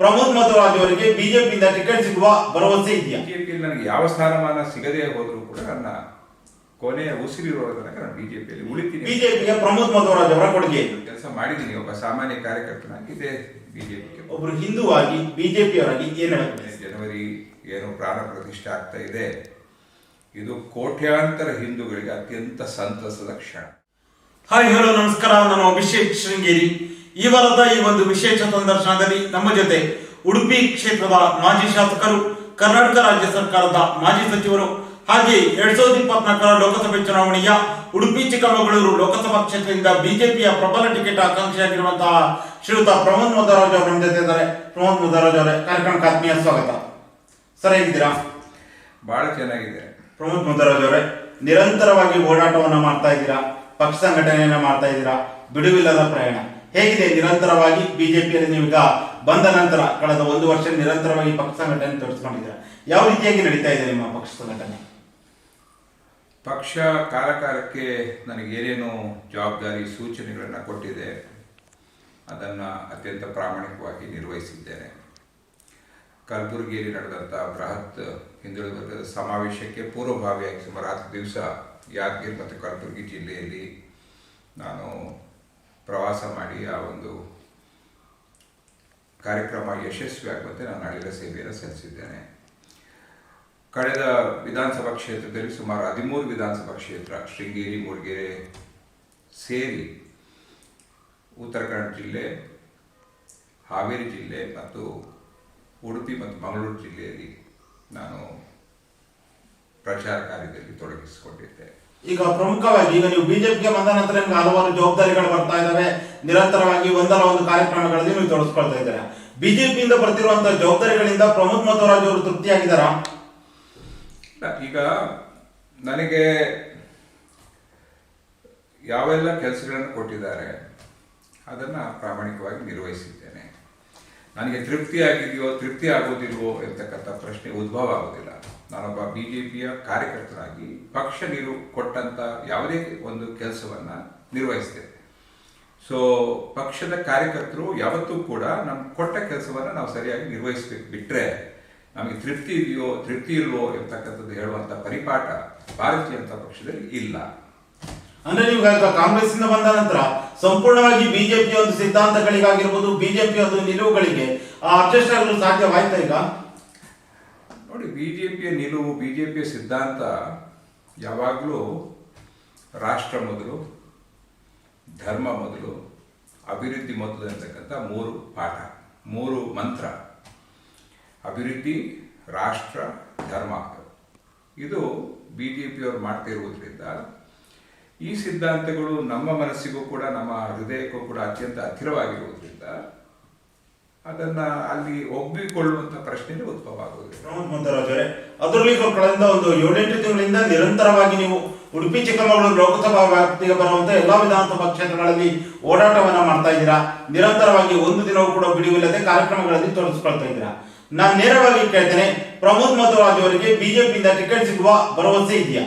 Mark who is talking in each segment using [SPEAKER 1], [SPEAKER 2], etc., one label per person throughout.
[SPEAKER 1] ಪ್ರಮೋದ್ ಮಧ್ವರಾಜ್ ಅವರಿಗೆ ಬಿಜೆಪಿಯಿಂದ ಟಿಕೆಟ್ ಸಿಗುವ ಭರವಸೆ ಇದೆಯಾ?
[SPEAKER 2] ಬಿಜೆಪಿಯಲ್ಲಿ ನನಗೆ ಯಾವ ಸ್ಥಾನಮಾನ ಸಿಗದೆ ಹೋದರೂ ಕೂಡ ನನ್ನ ಕೊನೆಯ ಉಸಿರಿರುವ ತನಕ ನಾನು ಬಿಜೆಪಿಯಲ್ಲಿ ಉಳಿತೀನಿ.
[SPEAKER 1] ಬಿಜೆಪಿಗೆ ಪ್ರಮೋದ್ ಮಧ್ವರಾಜ್ ಅವರ ಕೊಡುಗೆ
[SPEAKER 2] ಕೆಲಸ ಮಾಡಿದ್ದೀನಿ. ಒಬ್ಬ ಸಾಮಾನ್ಯ ಕಾರ್ಯಕರ್ತನಾಗಿ ಇದೇ ಬಿಜೆಪಿಗೆ.
[SPEAKER 1] ಒಬ್ರು ಹಿಂದೂವಾಗಿ ಬಿಜೆಪಿಯವರಾಗಿ ಏನು
[SPEAKER 2] ಜನವರಿ ಏನು ಪ್ರಾಣ ಪ್ರತಿಷ್ಠೆ ಆಗ್ತಾ ಇದೆ. ಇದು ಕೋಟ್ಯಾಂತರ ಹಿಂದೂಗಳಿಗೆ ಅತ್ಯಂತ ಸಂತಸದ ಕ್ಷಣ.
[SPEAKER 1] ಹಾಯ್ ಹಲೋ ನಮಸ್ಕಾರ. ನಾನು ಅಭಿಷೇಕ್ ಶೃಂಗೇರಿ. ಈ ವಾರದ ಈ ಒಂದು ವಿಶೇಷ ಸಂದರ್ಶನದಲ್ಲಿ ನಮ್ಮ ಜೊತೆ ಉಡುಪಿ ಕ್ಷೇತ್ರದ ಮಾಜಿ ಶಾಸಕರು ಕರ್ನಾಟಕ ರಾಜ್ಯ ಸರ್ಕಾರದ ಮಾಜಿ ಸಚಿವರು ಹಾಗೆ ಎರಡ್ ಸಾವಿರದ ಇಪ್ಪತ್ನಾಲ್ಕರ ಲೋಕಸಭೆ ಚುನಾವಣೆಯ ಉಡುಪಿ ಚಿಕ್ಕಮಗಳೂರು ಲೋಕಸಭಾ ಕ್ಷೇತ್ರದಿಂದ ಬಿಜೆಪಿಯ ಪ್ರಬಲ ಟಿಕೆಟ್ ಆಕಾಂಕ್ಷಿಯಾಗಿರುವಂತಹ ಶ್ರೀಯುತ ಪ್ರಮೋದ್ ಮುದರಾಜ್ ಅವರು ನಮ್ಮ ಜೊತೆ ಇದ್ದಾರೆ. ಪ್ರಮೋದ್ ಮುದರಾಜ್ ಅವರೇ ಕಾರ್ಯಕ್ರಮಕ್ಕೆ ಆತ್ಮೀಯ ಸ್ವಾಗತ. ಸರ್ ಹೇಗಿದ್ದೀರಾ?
[SPEAKER 2] ಬಹಳ ಚೆನ್ನಾಗಿದೆ.
[SPEAKER 1] ಪ್ರಮೋದ್ ಮುದ್ದರಾಜ್ ಅವರೇ ನಿರಂತರವಾಗಿ ಓಡಾಟವನ್ನು ಮಾಡ್ತಾ ಇದ್ದೀರಾ? ಪಕ್ಷ ಸಂಘಟನೆಯನ್ನ ಮಾಡ್ತಾ ಇದ್ದೀರಾ? ಬಿಡುವಿಲ್ಲದ ಪ್ರಯಾಣ. ಹೇಗಿದೆ? ನಿರಂತರವಾಗಿ ಬಿಜೆಪಿಯಲ್ಲಿ ನೀವೀಗ ಬಂದ ನಂತರ ಕಳೆದ ಒಂದು ವರ್ಷ ನಿರಂತರವಾಗಿ ಪಕ್ಷ ಸಂಘಟನೆ ತೋರಿಸ್ಕೊಂಡಿದ್ದೀರಾ? ಯಾವ ರೀತಿಯಾಗಿ ನಡೀತಾ ಇದೆ ನಿಮ್ಮ ಪಕ್ಷ ಸಂಘಟನೆ?
[SPEAKER 2] ಪಕ್ಷ ಕಾಲಕಾಲಕ್ಕೆ ನನಗೇನೇನು ಜವಾಬ್ದಾರಿ ಸೂಚನೆಗಳನ್ನು ಕೊಟ್ಟಿದೆ. ಅದನ್ನು ಅತ್ಯಂತ ಪ್ರಾಮಾಣಿಕವಾಗಿ ನಿರ್ವಹಿಸಿದ್ದೇನೆ. ಕಲಬುರಗಿಯಲ್ಲಿ ನಡೆದಂಥ ಬೃಹತ್ ಹಿಂದುಳಿದ ವರ್ಗದ ಸಮಾವೇಶಕ್ಕೆ ಪೂರ್ವಭಾವಿಯಾಗಿ ಸುಮಾರು ಹತ್ತು ದಿವಸ ಯಾದಗಿರಿ ಮತ್ತು ಕಲಬುರಗಿ ಜಿಲ್ಲೆಯಲ್ಲಿ ನಾನು ಪ್ರವಾಸ ಮಾಡಿ ಆ ಒಂದು ಕಾರ್ಯಕ್ರಮ ಯಶಸ್ವಿ ಆಗುವಂತೆ ನಾನು ಅಳಿಲ ಸೇವೆಯನ್ನು ಸಲ್ಲಿಸಿದ್ದೇನೆ. ಕಳೆದ ವಿಧಾನಸಭಾ ಕ್ಷೇತ್ರದಲ್ಲಿ ಸುಮಾರು ಹದಿಮೂರು ವಿಧಾನಸಭಾ ಕ್ಷೇತ್ರ, ಶೃಂಗೇರಿ, ಮೂಡಿಗೆರೆ ಸೇರಿ ಉತ್ತರ ಕನ್ನಡ ಜಿಲ್ಲೆ, ಹಾವೇರಿ ಜಿಲ್ಲೆ ಮತ್ತು ಉಡುಪಿ ಮತ್ತು ಮಂಗಳೂರು ಜಿಲ್ಲೆಯಲ್ಲಿ ನಾನು ಪ್ರಚಾರ ಕಾರ್ಯದಲ್ಲಿ ತೊಡಗಿಸಿಕೊಂಡಿದ್ದೆ.
[SPEAKER 1] ಈಗ ಪ್ರಮುಖವಾಗಿ ಈಗ ನೀವು ಬಿಜೆಪಿಗೆ ಬಂದ ನಂತರ ನಿಮ್ಗೆ ಹಲವಾರು ಜವಾಬ್ದಾರಿಗಳು ಬರ್ತಾ ಇದಾವೆ. ನಿರಂತರವಾಗಿ ಒಂದಲ್ಲ ಒಂದು ಕಾರ್ಯಕ್ರಮಗಳಲ್ಲಿ ನೀವು ತೊಡಸ್ಕೊಳ್ತಾ ಇದ್ದೀರಾ. ಬಿಜೆಪಿಯಿಂದ ಬರ್ತಿರುವಂತಹ ಜವಾಬ್ದಾರಿಗಳಿಂದ ಪ್ರಮೋದ್ ಮಧ್ವರಾಜ್ ಅವರು ತೃಪ್ತಿಯಾಗಿದ್ದಾರಾ?
[SPEAKER 2] ಈಗ ನನಗೆ ಯಾವೆಲ್ಲ ಕೆಲಸಗಳನ್ನು ಕೊಟ್ಟಿದ್ದಾರೆ, ಅದನ್ನು ಪ್ರಾಮಾಣಿಕವಾಗಿ ನಿರ್ವಹಿಸಿದ್ದೇನೆ. ನನಗೆ ತೃಪ್ತಿ ಆಗಿದೆಯೋ ತೃಪ್ತಿ ಆಗೋದಿಲ್ವೋ ಎಂತಕ್ಕಂಥ ಪ್ರಶ್ನೆ ಉದ್ಭವ ಆಗೋದಿಲ್ಲ. ನಾನೊಬ್ಬ ಬಿ ಜೆ ಪಿಯ ಕಾರ್ಯಕರ್ತರಾಗಿ ಪಕ್ಷ ನೀರು ಕೊಟ್ಟಂತ ಯಾವುದೇ ಒಂದು ಕೆಲಸವನ್ನು ನಿರ್ವಹಿಸ್ತೇನೆ. ಸೊ ಪಕ್ಷದ ಕಾರ್ಯಕರ್ತರು ಯಾವತ್ತೂ ಕೂಡ ನಮ್ಮ ಕೊಟ್ಟ ಕೆಲಸವನ್ನು ನಾವು ಸರಿಯಾಗಿ ನಿರ್ವಹಿಸ್ಬೇಕು. ಬಿಟ್ಟರೆ ನಮಗೆ ತೃಪ್ತಿ ಇದೆಯೋ, ತೃಪ್ತಿ ಇಲ್ವೋ ಎಂತಕ್ಕಂಥದ್ದು ಹೇಳುವಂಥ ಪರಿಪಾಠ ಭಾರತೀಯ ಜನತಾ ಪಕ್ಷದಲ್ಲಿ ಇಲ್ಲ.
[SPEAKER 1] ಅಂದ್ರೆ ನೀವು ಈಗ ಕಾಂಗ್ರೆಸ್ ಇಂದ ಬಂದ ನಂತರ ಸಂಪೂರ್ಣವಾಗಿ ಬಿಜೆಪಿಯ ಒಂದು ಸಿದ್ಧಾಂತಗಳಿಗಾಗಿರ್ಬೋದು, ಬಿಜೆಪಿಯ ಒಂದು ನಿಲುವುಗಳಿಗೆ ಅಡ್ಜಸ್ಟ್ ಆಗಲು ಸಾಧ್ಯವಾಯ್ತಾ ಈಗ?
[SPEAKER 2] ನೋಡಿ ಬಿ ಜೆ ಪಿಯ ನಿಲುವು ಬಿ ಜೆ ಪಿಯ ಸಿದ್ಧಾಂತ ಯಾವಾಗಲೂ ರಾಷ್ಟ್ರ ಮೊದಲು, ಧರ್ಮ ಮೊದಲು, ಅಭಿವೃದ್ಧಿ ಮೊದಲು ಅಂತಕ್ಕಂಥ ಮೂರು ಪಾಠ, ಮೂರು ಮಂತ್ರ. ಅಭಿವೃದ್ಧಿ, ರಾಷ್ಟ್ರ, ಧರ್ಮ. ಇದು ಬಿ ಜೆ ಪಿಯವರು ಮಾಡ್ತಿರುವುದರಿಂದ ಈ ಸಿದ್ಧಾಂತಗಳು ನಮ್ಮ ಮನಸ್ಸಿಗೂ ಕೂಡ, ನಮ್ಮ ಹೃದಯಕ್ಕೂ ಕೂಡ ಅತ್ಯಂತ ಹತ್ತಿರವಾಗಿರುವುದರಿಂದ ಅದನ್ನ ಅಲ್ಲಿ ಒಪ್ಪಿಕೊಳ್ಳುವಂತ ಪ್ರಶ್ನೆ ಉದ್ಭವ ಆಗುವುದಿಲ್ಲ.
[SPEAKER 1] ಅದರಲ್ಲಿ ಕಳೆದ ಒಂದು ಏಳೆಂಟು ತಿಂಗಳಿಂದ ನಿರಂತರವಾಗಿ ನೀವು ಉಡುಪಿ ಚಿಕ್ಕಮಗಳೂರು ಲೋಕಸಭಾ ವ್ಯಾಪ್ತಿಗೆ ಬರುವಂತ ಎಲ್ಲಾ ವಿಧಾನಸಭಾ ಕ್ಷೇತ್ರಗಳಲ್ಲಿ ಓಡಾಟವನ್ನ ಮಾಡ್ತಾ ಇದ್ದೀರಾ? ನಿರಂತರವಾಗಿ ಒಂದು ದಿನವೂ ಕೂಡ ಬಿಡುವಿಲ್ಲದೆ ಕಾರ್ಯಕ್ರಮಗಳಲ್ಲಿ ತೊಡಗಿಸ್ಕೊಳ್ತಾ ಇದ್ದೀರಾ? ನಾನು ನೇರವಾಗಿ ಕೇಳ್ತೇನೆ ಪ್ರಮೋದ್ ಮಧುರಾಜ್ ಅವರಿಗೆ ಬಿಜೆಪಿಯಿಂದ ಟಿಕೆಟ್ ಸಿಗುವ ಭರವಸೆ ಇದೆಯಾ?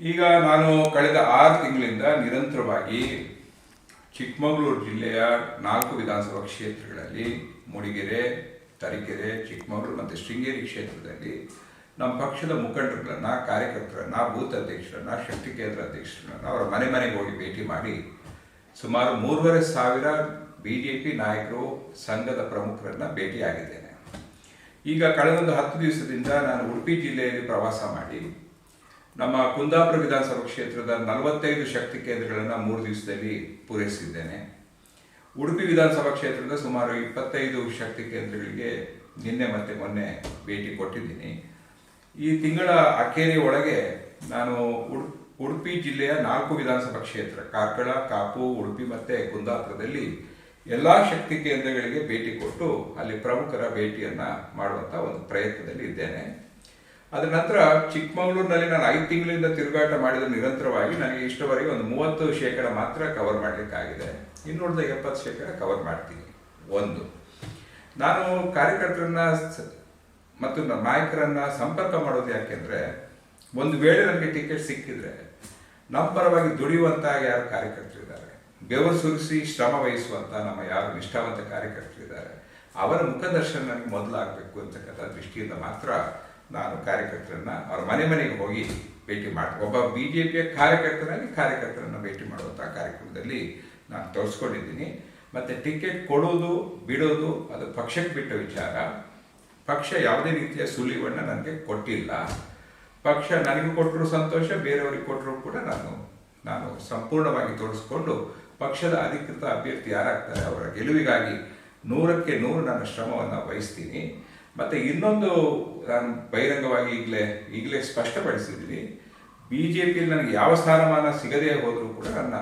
[SPEAKER 2] ಈಗ ನಾನು ಕಳೆದ ಆರು ತಿಂಗಳಿಂದ ನಿರಂತರವಾಗಿ ಚಿಕ್ಕಮಗಳೂರು ಜಿಲ್ಲೆಯ ನಾಲ್ಕು ವಿಧಾನಸಭಾ ಕ್ಷೇತ್ರಗಳಲ್ಲಿ ಮೂಡಿಗೆರೆ, ತರೀಕೆರೆ, ಚಿಕ್ಕಮಗಳೂರು ಮತ್ತು ಶೃಂಗೇರಿ ಕ್ಷೇತ್ರದಲ್ಲಿ ನಮ್ಮ ಪಕ್ಷದ ಮುಖಂಡರುಗಳನ್ನು, ಕಾರ್ಯಕರ್ತರನ್ನು, ಬೂತ್ ಅಧ್ಯಕ್ಷರನ್ನು, ಶಕ್ತಿ ಕೇಂದ್ರ ಅಧ್ಯಕ್ಷರನ್ನು ಅವರ ಮನೆ ಮನೆಗೆ ಹೋಗಿ ಭೇಟಿ ಮಾಡಿ ಸುಮಾರು ಮೂರುವರೆ ಸಾವಿರ ಬಿ ಜೆ ಪಿ ನಾಯಕರು ಸಂಘದ ಪ್ರಮುಖರನ್ನು ಭೇಟಿಯಾಗಿದ್ದೇನೆ. ಈಗ ಕಳೆದೊಂದು ಹತ್ತು ದಿವಸದಿಂದ ನಾನು ಉಡುಪಿ ಜಿಲ್ಲೆಯಲ್ಲಿ ಪ್ರವಾಸ ಮಾಡಿ ನಮ್ಮ ಕುಂದಾಪುರ ವಿಧಾನಸಭಾ ಕ್ಷೇತ್ರದ ನಲವತ್ತೈದು ಶಕ್ತಿ ಕೇಂದ್ರಗಳನ್ನು ಮೂರು ದಿವಸದಲ್ಲಿ ಪೂರೈಸಿದ್ದೇನೆ. ಉಡುಪಿ ವಿಧಾನಸಭಾ ಕ್ಷೇತ್ರದ ಸುಮಾರು ಇಪ್ಪತ್ತೈದು ಶಕ್ತಿ ಕೇಂದ್ರಗಳಿಗೆ ನಿನ್ನೆ ಮತ್ತೆ ಮೊನ್ನೆ ಭೇಟಿ ಕೊಟ್ಟಿದ್ದೀನಿ. ಈ ತಿಂಗಳ ಅಖೇರಿ ಒಳಗೆ ನಾನು ಉಡು, ಉಡುಪಿ ಜಿಲ್ಲೆಯ ನಾಲ್ಕು ವಿಧಾನಸಭಾ ಕ್ಷೇತ್ರ, ಕಾರ್ಕಳ, ಕಾಪು, ಉಡುಪಿ ಮತ್ತೆ ಕುಂದಾಪುರದಲ್ಲಿ ಎಲ್ಲಾ ಶಕ್ತಿ ಕೇಂದ್ರಗಳಿಗೆ ಭೇಟಿ ಕೊಟ್ಟು ಅಲ್ಲಿ ಪ್ರಮುಖರ ಭೇಟಿಯನ್ನ ಮಾಡುವಂಥ ಒಂದು ಪ್ರಯತ್ನದಲ್ಲಿ ಇದ್ದೇನೆ. ಅದರ ನಂತರ ಚಿಕ್ಕಮಗಳೂರಿನಲ್ಲಿ ನಾನು ಐದು ತಿಂಗಳಿಂದ ತಿರುಗಾಟ ಮಾಡಿದ ನಿರಂತರವಾಗಿ ನನಗೆ ಇಷ್ಟವರೆಗೆ ಒಂದು ಮೂವತ್ತು ಶೇಕಡ ಮಾತ್ರ ಕವರ್ ಮಾಡಲಿಕ್ಕಾಗಿದೆ. ಇನ್ನುಳಿದ ಎಪ್ಪತ್ತು ಶೇಕಡ ಕವರ್ ಮಾಡ್ತೀನಿ. ಒಂದು. ನಾನು ಕಾರ್ಯಕರ್ತರನ್ನ ಮತ್ತು ನಾಯಕರನ್ನ ಸಂಪರ್ಕ ಮಾಡೋದು ಯಾಕೆಂದ್ರೆ ಒಂದು ವೇಳೆ ನನಗೆ ಟಿಕೆಟ್ ಸಿಕ್ಕಿದ್ರೆ ನಮ್ಮ ಪರವಾಗಿ ದುಡಿಯುವಂತಹ ಯಾರು ಕಾರ್ಯಕರ್ತರಿದ್ದಾರೆ? ಬೆವರು ಸುರಿಸಿ ಶ್ರಮ ವಹಿಸುವಂತ ನಮ್ಮ ಯಾರು ನಿಷ್ಠಾವಂತ ಕಾರ್ಯಕರ್ತರಿದ್ದಾರೆ? ಅವರ ಮುಖದರ್ಶನ ನನಗೆ ಮೊದಲಾಗಬೇಕು ಅಂತಕ್ಕಂಥ ದೃಷ್ಟಿಯಿಂದ ಮಾತ್ರ ನಾನು ಕಾರ್ಯಕರ್ತರನ್ನು ಅವ್ರ ಮನೆ ಮನೆಗೆ ಹೋಗಿ ಭೇಟಿ ಮಾಡಿ, ಒಬ್ಬ ಬಿ ಜೆ ಪಿಯ ಕಾರ್ಯಕರ್ತನಾಗಿ ಕಾರ್ಯಕರ್ತರನ್ನು ಭೇಟಿ ಮಾಡುವಂಥ ಕಾರ್ಯಕ್ರಮದಲ್ಲಿ ನಾನು ತೋರಿಸ್ಕೊಂಡಿದ್ದೀನಿ. ಮತ್ತೆ ಟಿಕೆಟ್ ಕೊಡೋದು, ಬಿಡೋದು, ಅದು ಪಕ್ಷಕ್ಕೆ ಬಿಟ್ಟ ವಿಚಾರ. ಪಕ್ಷ ಯಾವುದೇ ರೀತಿಯ ಸುಳಿವನ್ನ ನನಗೆ ಕೊಟ್ಟಿಲ್ಲ. ಪಕ್ಷ ನನಗೆ ಕೊಟ್ಟರು ಸಂತೋಷ, ಬೇರೆಯವರಿಗೆ ಕೊಟ್ಟರು ಕೂಡ ನಾನು ನಾನು ಸಂಪೂರ್ಣವಾಗಿ ತೋರಿಸ್ಕೊಂಡು ಪಕ್ಷದ ಅಧಿಕೃತ ಅಭ್ಯರ್ಥಿ ಯಾರಾಗ್ತಾರೆ ಅವರ ಗೆಲುವಿಗಾಗಿ ನೂರಕ್ಕೆ ನೂರು ನನ್ನ ಶ್ರಮವನ್ನು ವಹಿಸ್ತೀನಿ. ಮತ್ತೆ ಇನ್ನೊಂದು ನಾನು ಬಹಿರಂಗವಾಗಿ ಈಗಲೇ ಈಗಲೇ ಸ್ಪಷ್ಟಪಡಿಸಿದ್ದೀನಿ ಬಿ ಜೆ ಪಿಯಲ್ಲಿ ನನಗೆ ಯಾವ ಸ್ಥಾನಮಾನ ಸಿಗದೇ ಹೋದರೂ ಕೂಡ ನನ್ನ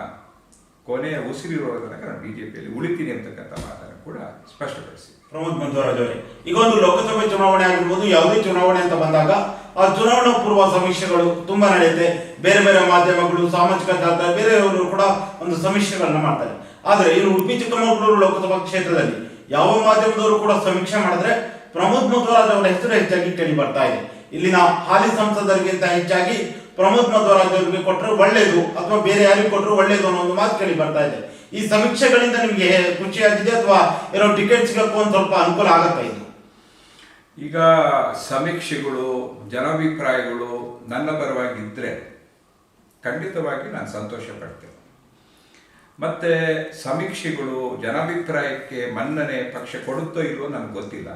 [SPEAKER 2] ಕೊನೆಯ ಉಸಿರಿರುವ ತನಕ ನಾನು ಬಿ ಜೆ ಪಿಯಲ್ಲಿ ಉಳಿತೀನಿ ಅಂತಕ್ಕಂಥ ಮಾತನ್ನು ಕೂಡ ಸ್ಪಷ್ಟಪಡಿಸಿ.
[SPEAKER 1] ಪ್ರಮೋದ್ ಮಂಜುರಾಜ್ ಅವರೇ, ಈಗ ಒಂದು ಲೋಕಸಭೆ ಚುನಾವಣೆ ಆಗಿರ್ಬೋದು, ಯಾವುದೇ ಚುನಾವಣೆ ಅಂತ ಬಂದಾಗ ಆ ಚುನಾವಣಾ ಪೂರ್ವ ಸಮೀಕ್ಷೆಗಳು ತುಂಬಾ ನಡೆಯುತ್ತೆ. ಬೇರೆ ಬೇರೆ ಮಾಧ್ಯಮಗಳು, ಸಾಮಾಜಿಕ ಜಾಲತಾಣ ಬೇರೆಯವರು ಕೂಡ ಒಂದು ಸಮೀಕ್ಷೆಗಳನ್ನ ಮಾಡ್ತಾರೆ. ಆದರೆ ಇನ್ನು ಉಡುಪಿ ಚಿಕ್ಕಮಗಳೂರು ಲೋಕಸಭಾ ಕ್ಷೇತ್ರದಲ್ಲಿ ಯಾವ ಮಾಧ್ಯಮದವರು ಕೂಡ ಸಮೀಕ್ಷೆ ಮಾಡಿದ್ರೆ ಪ್ರಮೋದ್ ಮಧ್ವರಾಜ್ ಅವರ ಹೆಸರು ಹೆಚ್ಚಾಗಿ ಕೇಳಿ ಬರ್ತಾ ಇದೆ. ಇಲ್ಲಿನ ಹಾಲಿ ಸಂಸದರಿಗಿಂತ ಹೆಚ್ಚಾಗಿ ಪ್ರಮೋದ್ ಮಧ್ವರಾಜ್ ಅವರಿಗೆ ಕೊಟ್ಟರು ಒಳ್ಳೇದು ಅಥವಾ ಬೇರೆ ಯಾರಿಗೆ ಕೊಟ್ಟರು ಒಳ್ಳೇದು ಅನ್ನೋ ಒಂದು ಮಾತು ಕೇಳಿ ಬರ್ತಾ ಇದೆ. ಈ ಸಮೀಕ್ಷೆಗಳಿಂದ ನಿಮಗೆ ಖುಷಿಯಾಗಿದೆ ಅಥವಾ ಏನೋ ಟಿಕೆಟ್ ಸಿಗಕ್ಕೂ ಒಂದು ಸ್ವಲ್ಪ ಅನುಕೂಲ ಆಗತ್ತಾ ಇದು?
[SPEAKER 2] ಈಗ ಸಮೀಕ್ಷೆಗಳು, ಜನಾಭಿಪ್ರಾಯಗಳು ನನ್ನ ಪರವಾಗಿದ್ದರೆ ಖಂಡಿತವಾಗಿ ನಾನು ಸಂತೋಷ ಪಡ್ತೇನೆ. ಮತ್ತು ಸಮೀಕ್ಷೆಗಳು ಜನಾಭಿಪ್ರಾಯಕ್ಕೆ ಮನ್ನಣೆ ಪಕ್ಷ ಕೊಡುತ್ತೋ ಇಲ್ವೋ ನನಗೆ ಗೊತ್ತಿಲ್ಲ.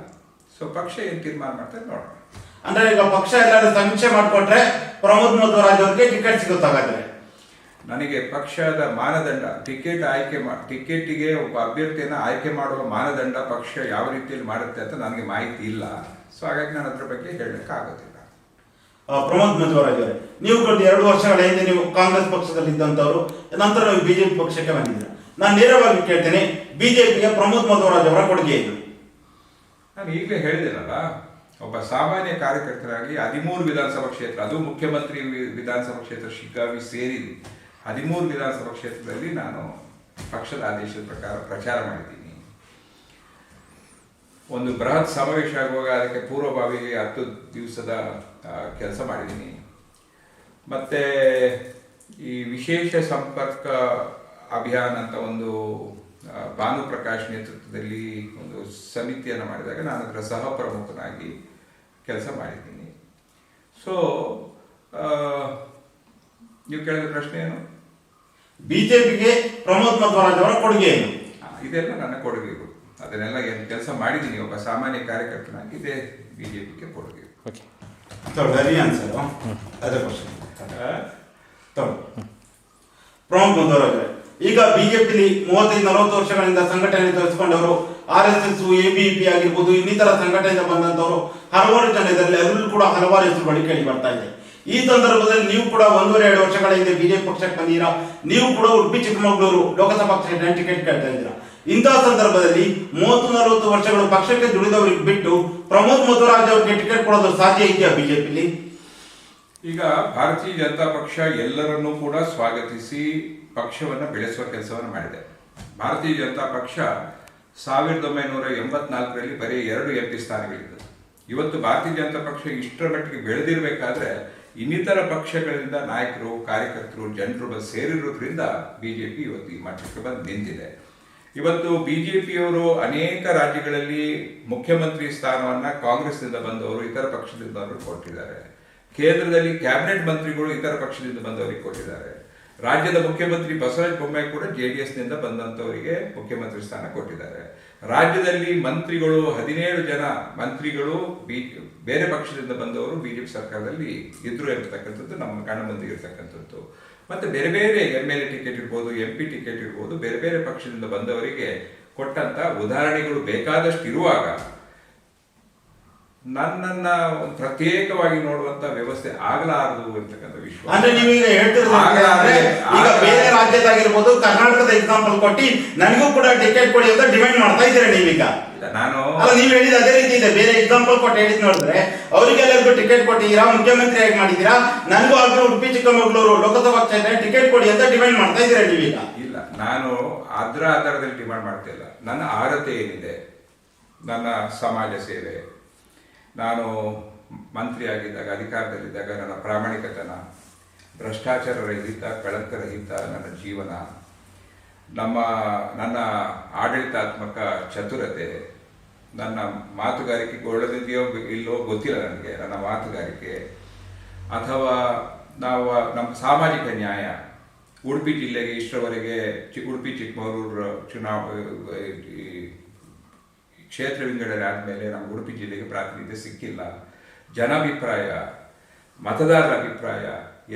[SPEAKER 2] ಸೊ ಪಕ್ಷ ಏನು ತೀರ್ಮಾನ ಮಾಡ್ತಾರೆ ನೋಡೋಣ.
[SPEAKER 1] ಅಂದ್ರೆ ಈಗ ಪಕ್ಷ ಎಲ್ಲರೂ ಸಮೀಕ್ಷೆ ಮಾಡಿಕೊಟ್ರೆ ಪ್ರಮೋದ್ ಮಧ್ವರಾಜ್ ಅವರಿಗೆ ಟಿಕೆಟ್ ಸಿಗುತ್ತಾಗಾದ್ರೆ?
[SPEAKER 2] ನನಗೆ ಪಕ್ಷದ ಮಾನದಂಡ ಟಿಕೆಟ್ ಆಯ್ಕೆ ಮಾ ಟಿಕೆಟಿಗೆ ಒಬ್ಬ ಅಭ್ಯರ್ಥಿಯನ್ನು ಆಯ್ಕೆ ಮಾಡುವ ಮಾನದಂಡ ಪಕ್ಷ ಯಾವ ರೀತಿಯಲ್ಲಿ ಮಾಡುತ್ತೆ ಅಂತ ನನಗೆ ಮಾಹಿತಿ ಇಲ್ಲ. ಸೊ ಹಾಗಾಗಿ ನಾನು ಅದ್ರ ಬಗ್ಗೆ ಹೇಳಕ್ಕೆ ಆಗೋದಿಲ್ಲ
[SPEAKER 1] ಪ್ರಮೋದ್ ಮಧ್ವರಾಜ್ ಅವರೇ ನೀವು ಕೊಟ್ಟು ಎರಡು ವರ್ಷಗಳ ಹಿಂದೆ ನೀವು ಕಾಂಗ್ರೆಸ್ ಪಕ್ಷದಲ್ಲಿ ಇದ್ದಂತವರು ನಂತರ ನೀವು ಬಿಜೆಪಿ ಪಕ್ಷಕ್ಕೆ ಬಂದಿದ್ದೀರಾ. ನಾನು ನೇರವಾಗಿ ಕೇಳ್ತೇನೆ ಬಿಜೆಪಿಗೆ ಪ್ರಮೋದ್ ಮಧ್ವರಾಜ್ ಅವರ ಕೊಡುಗೆ ಏನು?
[SPEAKER 2] ನಾನು ಈಗಲೇ ಹೇಳಿದೆನಲ್ಲ ಒಬ್ಬ ಸಾಮಾನ್ಯ ಕಾರ್ಯಕರ್ತರಾಗಿ ಹದಿಮೂರು ವಿಧಾನಸಭಾ ಕ್ಷೇತ್ರ, ಅದು ಮುಖ್ಯಮಂತ್ರಿ ವಿಧಾನಸಭಾ ಕ್ಷೇತ್ರ ಶಿಗ್ಗಾವಿ ಸೇರಿ ಹದಿಮೂರು ವಿಧಾನಸಭಾ ಕ್ಷೇತ್ರದಲ್ಲಿ ನಾನು ಪಕ್ಷದ ಆದೇಶದ ಪ್ರಕಾರ ಪ್ರಚಾರ ಮಾಡಿದ್ದೀನಿ. ಒಂದು ಬೃಹತ್ ಸಮಾವೇಶ ಆಗುವಾಗ ಅದಕ್ಕೆ ಪೂರ್ವಭಾವಿ ಹತ್ತು ದಿವಸದ ಕೆಲಸ ಮಾಡಿದ್ದೀನಿ. ಮತ್ತೆ ಈ ವಿಶೇಷ ಸಂಪರ್ಕ ಅಭಿಯಾನ ಅಂತ ಒಂದು ಆ, ಭಾನು ಪ್ರಕಾಶ್ ನೇತೃತ್ವದಲ್ಲಿ ಒಂದು ಸಮಿತಿಯನ್ನು ಮಾಡಿದಾಗ ನಾನು ಅದರ ಸಹ ಪ್ರಮುಖನಾಗಿ ಕೆಲಸ ಮಾಡಿದ್ದೀನಿ. ಸೊ ನೀವು ಕೇಳಿದ ಪ್ರಶ್ನೆ ಏನು?
[SPEAKER 1] ಬಿಜೆಪಿಗೆ ಪ್ರಮೋದ್ ಮಧ್ವರಾಜ್ ಅವರ ಕೊಡುಗೆ ಏನು?
[SPEAKER 2] ಇದೆಲ್ಲ ನನ್ನ ಕೊಡುಗೆಗಳು ಅದನ್ನೆಲ್ಲ ಏನು ಕೆಲಸ ಮಾಡಿದ್ದೀನಿ. ಒಬ್ಬ ಸಾಮಾನ್ಯ ಕಾರ್ಯಕರ್ತನಾಗಿ ಇದೇ ಬಿ ಜೆ ಪಿಗೆ ಕೊಡುಗೆ
[SPEAKER 3] ಓಕೆ
[SPEAKER 1] ತಗೊಳ್ಳಿ ಆನ್ಸರ್ ಅದೇ ಪ್ರಶ್ನೆ ತಗೊಳ್ಳಿ ಪ್ರಮೋದ್ ಮಧ್ವರಾಜ್ ಈಗ ಬಿಜೆಪಿಲಿ ಮೂವತ್ತೈದು, ನಲವತ್ತು ವರ್ಷಗಳಿಂದ ಸಂಘಟನೆ ತೋರಿಸಿಕೊಂಡವರು, ಆರ್ ಎಸ್ ಎಸ್ ಎಬಿಪಿ ಆಗಿರ್ಬೋದು, ಇನ್ನಿತರ ಸಂಘಟನೆಯಿಂದ ಬಂದಂತವರು ಹಲವಾರು ಜನ ಇದರಲ್ಲಿ ಎಲ್ಲರೂ ಕೂಡ ಹಲವಾರು ಹೆಸರುಗಳು ಕೇಳಿ ಬರ್ತಾ ಇದೆ. ಈ ಸಂದರ್ಭದಲ್ಲಿ ನೀವು ಕೂಡ ಒಂದೂವರೆ, ಎರಡು ವರ್ಷಗಳ ಹಿಂದೆ ಬಿಜೆಪಿ ಪಕ್ಷಕ್ಕೆ ಬಂದಿರಾ ನೀವು ಕೂಡ ಉಡುಪಿ, ಚಿಕ್ಕಮಗಳೂರು ಲೋಕಸಭಾ ಕ್ಷೇತ್ರ ಟಿಕೆಟ್ ಕೇಳ್ತಾ ಇದ್ದೀರಾ? ಇಂತಹ ಸಂದರ್ಭದಲ್ಲಿ ಮೂವತ್ತು, ನಲವತ್ತು ವರ್ಷಗಳು ಪಕ್ಷಕ್ಕೆ ದುಡಿದವರಿಗೆ ಬಿಟ್ಟು ಪ್ರಮೋದ್ ಮಧುರಾಜ್ ಅವರಿಗೆ ಟಿಕೆಟ್ ಕೊಡೋದು ಸಾಧ್ಯ ಇದೆಯಾ ಬಿಜೆಪಿಲಿ?
[SPEAKER 2] ಈಗ ಭಾರತೀಯ ಜನತಾ ಪಕ್ಷ ಎಲ್ಲರನ್ನೂ ಕೂಡ ಸ್ವಾಗತಿಸಿ ಪಕ್ಷವನ್ನು ಬೆಳೆಸುವ ಕೆಲಸವನ್ನು ಮಾಡಿದೆ. ಭಾರತೀಯ ಜನತಾ ಪಕ್ಷ ಸಾವಿರದ ಒಂಬೈನೂರ ಎಂಬತ್ನಾಲ್ಕರಲ್ಲಿ ಬರೀ ಎರಡು ಎಂ ಪಿ ಸ್ಥಾನಗಳಿದ್ದವು ಇವತ್ತು ಭಾರತೀಯ ಜನತಾ ಪಕ್ಷ ಇಷ್ಟರ ಮಟ್ಟಿಗೆ ಬೆಳೆದಿರಬೇಕಾದ್ರೆ ಇನ್ನಿತರ ಪಕ್ಷಗಳಿಂದ ನಾಯಕರು, ಕಾರ್ಯಕರ್ತರು, ಜನರು ಸೇರಿರೋದ್ರಿಂದ ಬಿಜೆಪಿ ಇವತ್ತು ಈ ಮಟ್ಟಕ್ಕೆ ಬಂದು ನಿಂತಿದೆ. ಇವತ್ತು ಬಿಜೆಪಿಯವರು ಅನೇಕ ರಾಜ್ಯಗಳಲ್ಲಿ ಮುಖ್ಯಮಂತ್ರಿ ಸ್ಥಾನವನ್ನ ಕಾಂಗ್ರೆಸ್ನಿಂದ ಬಂದವರು, ಇತರ ಪಕ್ಷದಿಂದ ಬಂದವರು ಕೊಟ್ಟಿದ್ದಾರೆ. ಕೇಂದ್ರದಲ್ಲಿ ಕ್ಯಾಬಿನೆಟ್ ಮಂತ್ರಿಗಳು ಇತರ ಪಕ್ಷದಿಂದ ಬಂದವರಿಗೆ ಕೊಟ್ಟಿದ್ದಾರೆ. ರಾಜ್ಯದ ಮುಖ್ಯಮಂತ್ರಿ ಬಸವರಾಜ ಬೊಮ್ಮಾಯಿ ಕೂಡ ಜೆ ಡಿ ಎಸ್ನಿಂದ ಬಂದಂತವರಿಗೆ ಮುಖ್ಯಮಂತ್ರಿ ಸ್ಥಾನ ಕೊಟ್ಟಿದ್ದಾರೆ. ರಾಜ್ಯದಲ್ಲಿ ಮಂತ್ರಿಗಳು ಹದಿನೇಳು ಜನ ಮಂತ್ರಿಗಳು ಬಿ, ಬೇರೆ ಪಕ್ಷದಿಂದ ಬಂದವರು ಬಿಜೆಪಿ ಸರ್ಕಾರದಲ್ಲಿ ಇದ್ರು ಇರತಕ್ಕಂಥದ್ದು ನಮ್ಮ ಕಣ್ಣ ಇರತಕ್ಕಂಥದ್ದು ಮತ್ತೆ ಬೇರೆ ಬೇರೆ ಎಂ ಎಲ್ ಎ ಟಿಕೆಟ್ ಇರ್ಬೋದು, ಎಂ ಪಿ ಟಿಕೆಟ್ ಇರ್ಬೋದು, ಬೇರೆ ಬೇರೆ ಪಕ್ಷದಿಂದ ಬಂದವರಿಗೆ ಕೊಟ್ಟಂತ ಉದಾಹರಣೆಗಳು ಬೇಕಾದಷ್ಟು ಇರುವಾಗ ನನ್ನನ್ನ ಒಂದು ಪ್ರತ್ಯೇಕವಾಗಿ ನೋಡುವಂತ ವ್ಯವಸ್ಥೆ ಆಗಲಾರದು ಅಂತಕ್ಕಂಥ ವಿಶ್ವ
[SPEAKER 1] ಅಂದ್ರೆ ನೀವೀಗ ಹೇಳ್ತಿರೋದು ಅಂದ್ರೆ
[SPEAKER 2] ಆಗಲಾರದೆ,
[SPEAKER 1] ಈಗ ಬೇರೆ. ರಾಜ್ಯದಾಗಿರ್ಬೋದು ಕರ್ನಾಟಕದ ಎಕ್ಸಾಂಪಲ್ ಕೊಟ್ಟು ನನಗೂ ಕೂಡ ಟಿಕೆಟ್ ಕೊಡಿ ಅಂತ ಡಿಮ್ಯಾಂಡ್ ಮಾಡ್ತಾ ಇದ್ದೀರಾ ನೀವೀಗ?
[SPEAKER 2] ನಾನು
[SPEAKER 1] ಅಲ್ಲ ನೀವು ಹೇಳಿದ ಅದೇ ರೀತಿ ಇದೆ. ಬೇರೆ ಎಕ್ಸಾಂಪಲ್ ಕೊಟ್ಟು ಹೇಳಿದ್ ನೋಡಿದ್ರೆ ಅವರಿಗೆಲ್ಲರಿಗೂ ಟಿಕೆಟ್ ಕೊಟ್ಟಿದ್ದೀರಾ ಮುಖ್ಯಮಂತ್ರಿಯಾಗಿ ಮಾಡಿದ್ದೀರಾ ನನಗೂ ಆಗ್ಲೂ ಉಡುಪಿ ಚಿಕ್ಕಮಗಳೂರು ಲೋಕಸಭಾ ಕ್ಷೇತ್ರ ಟಿಕೆಟ್ ಕೊಡಿ ಅಂತ ಡಿಮ್ಯಾಂಡ್ ಮಾಡ್ತಾ ಇದ್ದೀರಾ ನೀವೀಗ?
[SPEAKER 2] ಇಲ್ಲ ನಾನು ಅದರ ಆಧಾರದಲ್ಲಿ ಮಾಡ್ತಾ ಇಲ್ಲ. ನನ್ನ ಆರತೆ ಏನಿದೆ? ನನ್ನ ಸಮಾಜ ಸೇವೆ. ನಾನು ಮಂತ್ರಿಯಾಗಿದ್ದಾಗ, ಅಧಿಕಾರದಲ್ಲಿದ್ದಾಗ ನನ್ನ ಪ್ರಾಮಾಣಿಕತನ ಭ್ರಷ್ಟಾಚಾರ ರಹಿತ ಕಳಂಕ ರಹಿತ ನನ್ನ ಜೀವನ, ನಮ್ಮ, ನನ್ನ ಆಡಳಿತಾತ್ಮಕ ಚತುರತೆ, ನನ್ನ ಮಾತುಗಾರಿಕೆ ಒಳ್ಳೆದಿದೆಯೋ ಇಲ್ಲೋ ಗೊತ್ತಿಲ್ಲ ನನಗೆ, ನನ್ನ ಮಾತುಗಾರಿಕೆ. ಅಥವಾ ನಾವು, ನಮ್ಮ ಸಾಮಾಜಿಕ ನ್ಯಾಯ, ಉಡುಪಿ ಜಿಲ್ಲೆಗೆ ಇಷ್ಟರವರೆಗೆ ಚಿ ಉಡುಪಿ ಚಿಕ್ಕಮಗಳೂರು ಚುನಾವ ಕ್ಷೇತ್ರ ವಿಂಗಡಣೆ ಆದಮೇಲೆ ನಮ್ಮ ಉಡುಪಿ ಜಿಲ್ಲೆಗೆ ಪ್ರಾತಿನಿಧ್ಯ ಸಿಕ್ಕಿಲ್ಲ. ಜನಾಭಿಪ್ರಾಯ ಮತದಾರರ ಅಭಿಪ್ರಾಯ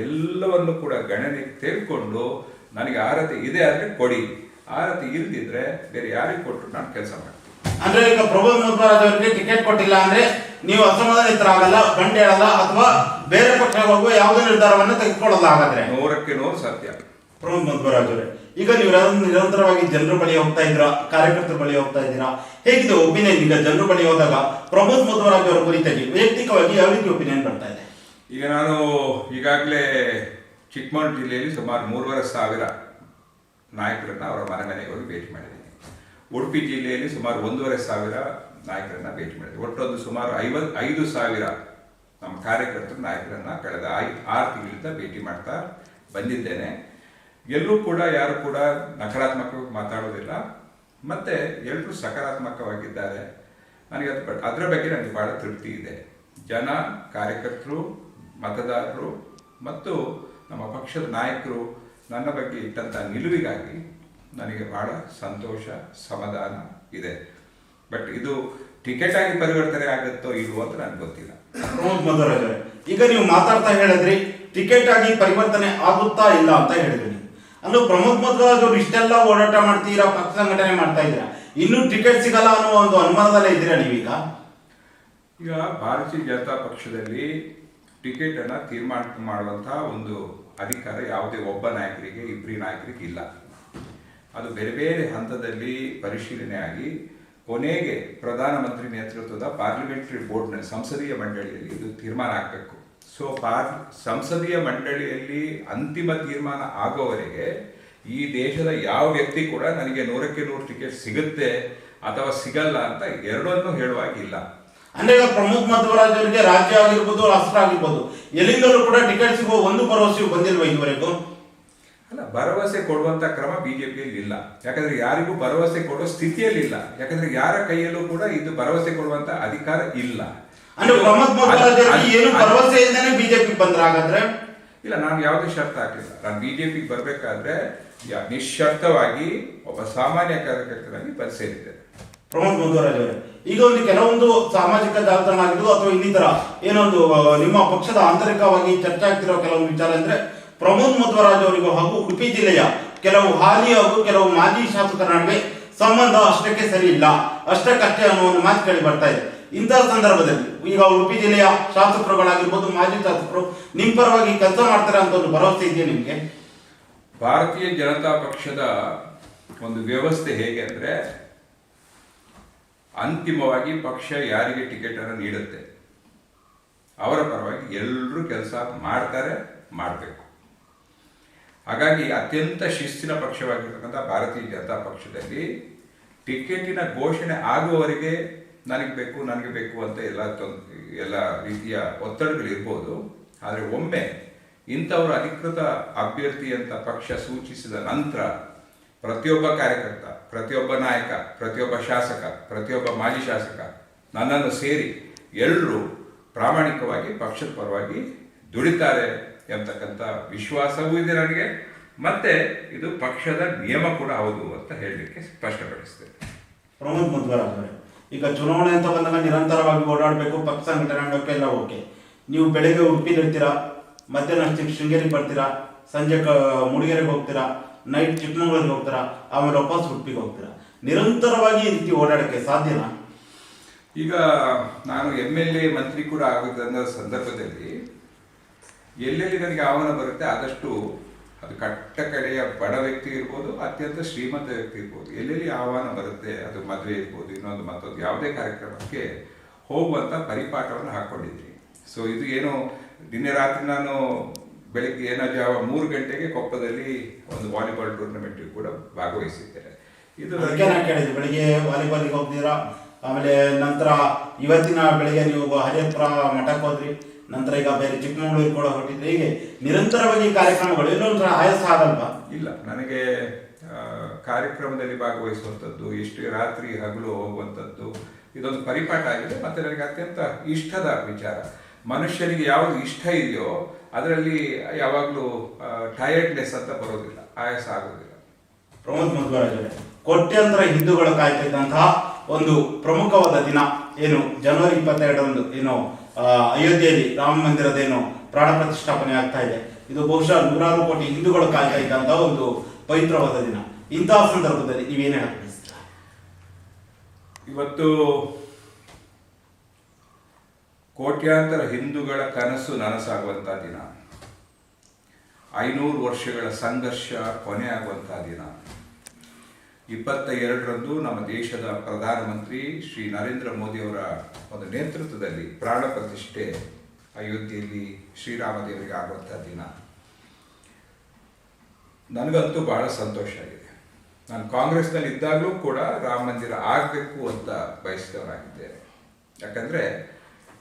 [SPEAKER 2] ಎಲ್ಲವನ್ನು ಕೂಡ ಗಣನೆಗೆ ತೆಗೆದುಕೊಂಡು ನನಗೆ ಆರತಿ ಇದೆ ಆದರೆ ಕೊಡಿ. ಆರತಿ ಇಲ್ದಿದ್ರೆ ಬೇರೆ ಯಾರಿಗೆ ಕೊಟ್ಟರು ನಾನು ಕೆಲಸ ಮಾಡ್ತೀನಿ.
[SPEAKER 1] ಅಂದ್ರೆ ಈಗ ಪ್ರಭು ಅವರಿಗೆ ಟಿಕೆಟ್ ಕೊಟ್ಟಿಲ್ಲ ಅಂದ್ರೆ ನೀವು ಅಸಮಾಧಾನಿತರಾಗಲ್ಲ ಗಂಟೆ ಹೇಳಲ್ಲ ಅಥವಾ ಬೇರೆ ಪಕ್ಷ ಹೋಗುವ ಯಾವುದೇ ನಿರ್ಧಾರವನ್ನು ತೆಗೆದುಕೊಳ್ಳಲ್ಲ ಹಾಗಾದ್ರೆ
[SPEAKER 2] ನೂರಕ್ಕೆ ನೂರು ಸತ್ಯ
[SPEAKER 1] ಮಧ್ವರಾಜ್ ಅವರೇ ಈಗ ನೀವು ನಿರಂತರವಾಗಿ ಜನರ ಬಳಿ ಹೋಗ್ತಾ ಇದ್ದೀರಾ? ಕಾರ್ಯಕರ್ತರ ಬಳಿ ಹೋಗ್ತಾ ಇದ್ದೀರಾ? ಹೇಗಿದೆ ಒಪಿನಿಯನ್ ಈಗ ಜನರ ಬಳಿ ಹೋದಾಗ ಪ್ರಮೋದ್ ಮಧ್ವರಾಜ್ ಅವರ ಕುರಿತಾಗಿ ವೈಯಕ್ತಿಕವಾಗಿ ಯಾವ ರೀತಿ ಒಪಿನಿಯನ್ ಬರ್ತಾ ಇದೆ?
[SPEAKER 2] ಈಗ ನಾನು ಈಗಾಗಲೇ ಚಿಕ್ಕಮಗಳೂರು ಜಿಲ್ಲೆಯಲ್ಲಿ ಸುಮಾರು ಮೂರುವರೆ ಸಾವಿರ ನಾಯಕರನ್ನ ಅವರ ಮನೆ ಮನೆಗೆ ಹೋಗಿ ಭೇಟಿ ಮಾಡಿದ್ದೀನಿ. ಉಡುಪಿ ಜಿಲ್ಲೆಯಲ್ಲಿ ಸುಮಾರು ಒಂದೂವರೆ ಸಾವಿರ ನಾಯಕರನ್ನ ಭೇಟಿ ಮಾಡಿದೆ ಒಟ್ಟೊಂದು ಸುಮಾರು ಐವತ್, ಐದು ಸಾವಿರ ನಮ್ಮ ಕಾರ್ಯಕರ್ತರು ನಾಯಕರನ್ನ ಕಳೆದ ಐ ಆರು ತಿಂಗಳಿಂದ ಭೇಟಿ ಮಾಡ್ತಾ ಬಂದಿದ್ದೇನೆ. ಎಲ್ಲೂ ಕೂಡ ಯಾರು ಕೂಡ ನಕಾರಾತ್ಮಕವಾಗಿ ಮಾತಾಡೋದಿಲ್ಲ. ಮತ್ತೆ ಎಲ್ಲರೂ ಸಕಾರಾತ್ಮಕವಾಗಿದ್ದಾರೆ. ನನಗೆ ಅದು ಅದರ ಬಗ್ಗೆ ನನಗೆ ಬಹಳ ತೃಪ್ತಿ ಇದೆ. ಜನ, ಕಾರ್ಯಕರ್ತರು, ಮತದಾರರು ಮತ್ತು ನಮ್ಮ ಪಕ್ಷದ ನಾಯಕರು ನನ್ನ ಬಗ್ಗೆ ಇಟ್ಟಂಥ ನಿಲುವಿಗಾಗಿ ನನಗೆ ಬಹಳ ಸಂತೋಷ, ಸಮಾಧಾನ ಇದೆ. ಬಟ್ ಇದು ಟಿಕೆಟ್ ಆಗಿ ಪರಿವರ್ತನೆ ಆಗುತ್ತೋ ಇಲ್ವೋ ಅಂತ ನನಗೆ ಗೊತ್ತಿಲ್ಲ.
[SPEAKER 1] ಈಗ ನೀವು ಮಾತಾಡ್ತಾ ಹೇಳಿದ್ರಿ, ಟಿಕೆಟ್ ಆಗಿ ಪರಿವರ್ತನೆ ಆಗುತ್ತಾ ಇಲ್ಲ ಅಂತ ಹೇಳಿದ್ರಿ. ಅಂದ್ರೆ ಪ್ರಮುಖ ಮತದಾರರು ಇಷ್ಟೆಲ್ಲ ಓಡಾಟ ಮಾಡ್ತೀರಾ, ಪಕ್ಷ ಸಂಘಟನೆ ಮಾಡ್ತಾ ಇದ್ದೀರಾ? ಇನ್ನೂ ಟಿಕೆಟ್ ಸಿಗಲ್ಲ ಅನ್ನೋ ಒಂದು ಅನುಮಾನದಲ್ಲೇ ಇದ್ದೀರಾ ನೀವೀಗ?
[SPEAKER 2] ಈಗ ಭಾರತೀಯ ಜನತಾ ಪಕ್ಷದಲ್ಲಿ ಟಿಕೆಟ್ ಅನ್ನ ತೀರ್ಮಾನ ಮಾಡುವಂತಹ ಒಂದು ಅಧಿಕಾರ ಯಾವುದೇ ಒಬ್ಬ ನಾಯಕರಿಗೆ ಇಬ್ಬರಿ ನಾಯಕರಿಗೆ ಇಲ್ಲ. ಅದು ಬೇರೆ ಬೇರೆ ಹಂತದಲ್ಲಿ ಪರಿಶೀಲನೆ ಆಗಿ ಕೊನೆಗೆ ಪ್ರಧಾನಮಂತ್ರಿ ನೇತೃತ್ವದ ಪಾರ್ಲಿಮೆಂಟರಿ ಬೋರ್ಡ್ನ ಸಂಸದೀಯ ಮಂಡಳಿಯಲ್ಲಿ ಇದು ತೀರ್ಮಾನ ಆಗಬೇಕು ಸೊ ಪಾರ್ ಸಂಸದೀಯ ಮಂಡಳಿಯಲ್ಲಿ ಅಂತಿಮ ತೀರ್ಮಾನ ಆಗೋವರೆಗೆ ಈ ದೇಶದ ಯಾವ ವ್ಯಕ್ತಿ ಕೂಡ ನನಗೆ ನೂರಕ್ಕೆ ನೂರು ಟಿಕೆಟ್ ಸಿಗುತ್ತೆ ಅಥವಾ ಸಿಗಲ್ಲ ಅಂತ ಎರಡನ್ನೂ ಹೇಳುವಾಗಿಲ್ಲ
[SPEAKER 1] ಅಂದ್ರೆ ಈಗ ಪ್ರಮುಖ ಮಧ್ವರಾಜ್ ರಾಜ್ಯ ಆಗಿರ್ಬೋದು ರಾಷ್ಟ್ರ ಆಗಿರ್ಬೋದು ಎಲ್ಲಿಂದಲೂ ಕೂಡ ಟಿಕೆಟ್ ಸಿಗುವ ಒಂದು ಭರವಸೆಯು ಬಂದಿರುವ ಇದುವರೆಗೂ?
[SPEAKER 2] ಅಲ್ಲ ಭರವಸೆ ಕೊಡುವಂತ ಕ್ರಮ ಬಿಜೆಪಿಯಲ್ಲಿ ಇಲ್ಲ. ಯಾಕಂದ್ರೆ ಯಾರಿಗೂ ಭರವಸೆ ಕೊಡುವ ಸ್ಥಿತಿಯಲ್ಲಿ ಇಲ್ಲ. ಯಾಕಂದ್ರೆ ಯಾರ ಕೈಯಲ್ಲೂ ಕೂಡ ಇದು ಭರವಸೆ ಕೊಡುವಂತ ಅಧಿಕಾರ ಇಲ್ಲ.
[SPEAKER 1] ಅಂದ್ರೆ ಪ್ರಮೋದ್ ಅವರಿಗೆ ಏನು
[SPEAKER 2] ಅದ್-
[SPEAKER 1] ಭರವಸೆ ಇಲ್ದೇನೆ ಬಿಜೆಪಿ ಬಂದ್ರ ಹಾಗಾದ್ರೆ?
[SPEAKER 2] ಇಲ್ಲ ನಾನು ಯಾವುದೇ ಶರ್ತ ಹಾಕಿಲ್ಲ. ನಾನು ಬಿಜೆಪಿಗೆ ಬರಬೇಕಾದ್ರೆ ನಿಶ್ಶರ್ತವಾಗಿ ಒಬ್ಬ ಸಾಮಾನ್ಯ ಕಾರ್ಯಕರ್ತನಾಗಿ ಬಂದು ಸೇರಿದ್ದೇನೆ
[SPEAKER 1] ಪ್ರಮೋದ್ ಮಧ್ವರಾಜ್ ಅವರೇ ಈಗ ಒಂದು ಕೆಲವೊಂದು ಸಾಮಾಜಿಕ ಜಾಲತಾಣ ಆಗಿದ್ದು ಅಥವಾ ಇನ್ನಿತರ ಏನೊಂದು ನಿಮ್ಮ ಪಕ್ಷದ ಆಂತರಿಕವಾಗಿ ಚರ್ಚೆ ಆಗ್ತಿರೋ ಕೆಲವೊಂದು ವಿಚಾರ ಅಂದ್ರೆ ಪ್ರಮೋದ್ ಮಧ್ವರಾಜ್ ಅವರಿಗೂ ಹಾಗೂ ಉಡುಪಿ ಜಿಲ್ಲೆಯ ಕೆಲವು ಹಾಲಿ ಹಾಗೂ ಕೆಲವು ಮಾಜಿ ಶಾಸಕರ ನಡುವೆ ಸಂಬಂಧ ಅಷ್ಟಕ್ಕೆ ಸರಿ ಇಲ್ಲ. ಅಷ್ಟಕ್ಕಷ್ಟೇ ಅನ್ನೋ ಒಂದು ಮಾತು ಕೇಳಿ ಬರ್ತಾ ಇದೆ. ಇಂತಹ ಸಂದರ್ಭದಲ್ಲಿ ಈಗ ಉಡುಪಿ ಜಿಲ್ಲೆಯ ಶಾಸಕರುಗಳಾಗಿರ್ಬೋದು, ಮಾಜಿ ಶಾಸಕರು, ನಿಮ್ ಪರವಾಗಿ ಕೆಲಸ ಮಾಡ್ತಾರೆ ಅಂತ ಒಂದು ಭರವಸೆ ಇದೆಯಾ ನಿಮ್ಗೆ?
[SPEAKER 2] ಭಾರತೀಯ ಜನತಾ ಪಕ್ಷದ ಒಂದು ವ್ಯವಸ್ಥೆ ಹೇಗೆ ಅಂದರೆ, ಅಂತಿಮವಾಗಿ ಪಕ್ಷ ಯಾರಿಗೆ ಟಿಕೆಟ್ ಅನ್ನು ನೀಡುತ್ತೆ? ಅವರ ಪರವಾಗಿ ಎಲ್ಲರೂ ಕೆಲಸ ಮಾಡ್ತಾರೆ, ಮಾಡಬೇಕು. ಹಾಗಾಗಿ ಅತ್ಯಂತ ಶಿಸ್ತಿನ ಪಕ್ಷವಾಗಿರ್ತಕ್ಕಂಥ ಭಾರತೀಯ ಜನತಾ ಪಕ್ಷದಲ್ಲಿ ಟಿಕೆಟಿನ ಘೋಷಣೆ ಆಗುವವರೆಗೆ ನನಗೆ ಬೇಕು ನನಗೆ ಬೇಕು ಅಂತ ಎಲ್ಲ ಎಲ್ಲ ರೀತಿಯ ಒತ್ತಡಗಳಿರ್ಬೋದು ಆದರೆ ಒಮ್ಮೆ ಇಂಥವರು ಅಧಿಕೃತ ಅಭ್ಯರ್ಥಿ ಅಂತ ಪಕ್ಷ ಸೂಚಿಸಿದ ನಂತರ ಪ್ರತಿಯೊಬ್ಬ ಕಾರ್ಯಕರ್ತ, ಪ್ರತಿಯೊಬ್ಬ ನಾಯಕ, ಪ್ರತಿಯೊಬ್ಬ ಶಾಸಕ, ಪ್ರತಿಯೊಬ್ಬ ಮಾಜಿ ಶಾಸಕ ನನ್ನನ್ನು ಸೇರಿ ಎಲ್ಲರೂ ಪ್ರಾಮಾಣಿಕವಾಗಿ ಪಕ್ಷದ ಪರವಾಗಿ ದುಡಿತಾರೆ ಎಂತಕ್ಕಂಥ ವಿಶ್ವಾಸವೂ ಇದೆ ನನಗೆ. ಮತ್ತೆ ಇದು ಪಕ್ಷದ ನಿಯಮ ಕೂಡ ಹೌದು ಅಂತ ಹೇಳಲಿಕ್ಕೆ ಸ್ಪಷ್ಟಪಡಿಸ್ತೇನೆ.
[SPEAKER 1] ಪ್ರಮೋದ್ ಮಧ್ವರಾಜ್ ಈಗ ಚುನಾವಣೆ ಅಂತ ಬಂದಾಗ ನಿರಂತರವಾಗಿ ಓಡಾಡಬೇಕು, ಪಕ್ಷ ಸಂಘಟನೆ ಮಾಡೋಕೆ ಎಲ್ಲ ಓಕೆ. ನೀವು ಬೆಳಗ್ಗೆ ಉಡುಪಿಲಿರ್ತೀರಾ ಮಧ್ಯಾಹ್ನ ಶೃಂಗೇರಿಗೆ ಬರ್ತೀರಾ, ಸಂಜೆ ಕ, ಮುಡಿಗೆರೆಗೆ ಹೋಗ್ತೀರಾ ನೈಟ್ ಚಿಕ್ಕಮಗಳೂರಿಗೆ ಹೋಗ್ತೀರಾ, ಆಮೇಲೆ ವಾಪಸ್ ಉಡುಪಿಗೆ ಹೋಗ್ತೀರಾ. ನಿರಂತರವಾಗಿ ಈ ರೀತಿ ಓಡಾಡೋಕ್ಕೆ ಸಾಧ್ಯನಾ
[SPEAKER 2] ಈಗ ನಾನು ಎಂ ಎಲ್ ಎ ಮಂತ್ರಿ ಕೂಡ ಆಗಿದ್ದ ಸಂದರ್ಭದಲ್ಲಿ ಎಲ್ಲೆಲ್ಲಿ ನನಗೆ ಆಹ್ವಾನ ಬರುತ್ತೆ ಆದಷ್ಟು ಅದು ಕಟ್ಟ ಕಡೆಯ ಬಡ ವ್ಯಕ್ತಿ ಇರ್ಬೋದು ಅತ್ಯಂತ ಶ್ರೀಮಂತ ವ್ಯಕ್ತಿ ಇರ್ಬೋದು. ಎಲ್ಲೆಲ್ಲಿ ಆಹ್ವಾನ ಬರುತ್ತೆ ಅದು ಮದುವೆ ಇರ್ಬೋದು ಇನ್ನೊಂದು ಮತ್ತೊಂದು ಯಾವುದೇ ಕಾರ್ಯಕ್ರಮಕ್ಕೆ ಹೋಗುವಂತ ಪರಿಪಾಠವನ್ನು ಹಾಕ್ಕೊಂಡಿದ್ದೀನಿ ಸೊ ಇದು ಏನು ನಿನ್ನೆ ರಾತ್ರಿ ನಾನು ಬೆಳಿಗ್ಗೆ ಏನೋ ಜಾವ ಮೂರು ಗಂಟೆಗೆ ಕೊಪ್ಪದಲ್ಲಿ ಒಂದು ವಾಲಿಬಾಲ್ ಟೂರ್ನಮೆಂಟ್ ಕೂಡ ಭಾಗವಹಿಸಿದ್ದೇನೆ ಇದು
[SPEAKER 1] ಬೆಳಿಗ್ಗೆ ವಾಲಿಬಾಲಿಗೆ ಹೋಗ್ತೀರಾ? ಆಮೇಲೆ ನಂತರ ಇವತ್ತಿನ ಬೆಳಿಗ್ಗೆ ನೀವು ಹರಿಹತ್ರ ಮಠಕ್ಕೆ ಹೋದ್ರಿ. ನಂತರ ಈಗ ಬೇರೆ ಚಿಕ್ಕಮಗಳೂರು ಕೂಡ ಹೊರಟಿದ್ರೆ ಹೀಗೆ ನಿರಂತರವಾಗಿ ಕಾರ್ಯಕ್ರಮಗಳು. ಇನ್ನೊಂದು ಆಯಾಸ ಆಗಲ್ವಾ?
[SPEAKER 2] ಇಲ್ಲ ನನಗೆ ಕಾರ್ಯಕ್ರಮದಲ್ಲಿ ಭಾಗವಹಿಸುವಂಥದ್ದು ಎಷ್ಟು ರಾತ್ರಿ ಹಗಲು ಹೋಗುವಂಥದ್ದು ಇದೊಂದು ಪರಿಪಾಠ ಆಗಿದೆ. ಮತ್ತೆ ನನಗೆ ಅತ್ಯಂತ ಇಷ್ಟದ ವಿಚಾರ. ಮನುಷ್ಯನಿಗೆ ಯಾವುದು ಇಷ್ಟ ಇದೆಯೋ ಅದರಲ್ಲಿ ಯಾವಾಗಲೂ ಟಯರ್ಡ್ನೆಸ್ ಅಂತ ಬರೋದಿಲ್ಲ ಆಯಾಸ ಆಗೋದಿಲ್ಲ.
[SPEAKER 1] ಪ್ರಮೋದ್ ಮಧ್ವರಾಜ್ ಅವರೇ ಕೋಟ್ಯಾಂತರ ಹಿಂದೂಗಳು ಕಾಯ್ತಿದ್ದಂತಹ ಒಂದು ಪ್ರಮುಖವಾದ ದಿನ ಏನು? ಜನವರಿ ಇಪ್ಪತ್ತೆರಡರಂದು ಏನು ಅಯೋಧ್ಯೆಯಲ್ಲಿ ರಾಮ ಮಂದಿರದೇನು ಪ್ರಾಣ ಪ್ರತಿಷ್ಠಾಪನೆ ಆಗ್ತಾ ಇದೆ. ಇದು ಬಹುಶಃ ನೂರಾರು ಕೋಟಿ ಹಿಂದೂಗಳು ಕಾಯ್ತಾ ಇದ್ದಂತ ಒಂದು ಪವಿತ್ರವಾದ ದಿನ. ಇಂತಹ ಸಂದರ್ಭದಲ್ಲಿ ನೀವೇನೇ ಬಯಸ್ತೀರಾ
[SPEAKER 2] ಇವತ್ತು ಕೋಟ್ಯಾಂತರ ಹಿಂದೂಗಳ ಕನಸು ನನಸಾಗುವಂಥ ದಿನ. ಐನೂರು ವರ್ಷಗಳ ಸಂಘರ್ಷ ಕೊನೆಯಾಗುವಂತಹ ದಿನ. ಇಪ್ಪತ್ತ ಎರಡರಂದು ನಮ್ಮ ದೇಶದ ಪ್ರಧಾನಮಂತ್ರಿ ಶ್ರೀ ನರೇಂದ್ರ ಮೋದಿಯವರ ಒಂದು ನೇತೃತ್ವದಲ್ಲಿ ಪ್ರಾಣ ಪ್ರತಿಷ್ಠೆ ಅಯೋಧ್ಯೆಯಲ್ಲಿ ಶ್ರೀರಾಮದೇವರಿಗೆ ಆಗುವಂಥ ದಿನ. ನನಗಂತೂ ಬಹಳ ಸಂತೋಷ ಆಗಿದೆ. ನಾನು ಕಾಂಗ್ರೆಸ್ನಲ್ಲಿ ಇದ್ದಾಗಲೂ ಕೂಡ ರಾಮ ಮಂದಿರ ಆಗಬೇಕು ಅಂತ ಬಯಸಿದವನಾಗಿದ್ದೇನೆ ಯಾಕಂದರೆ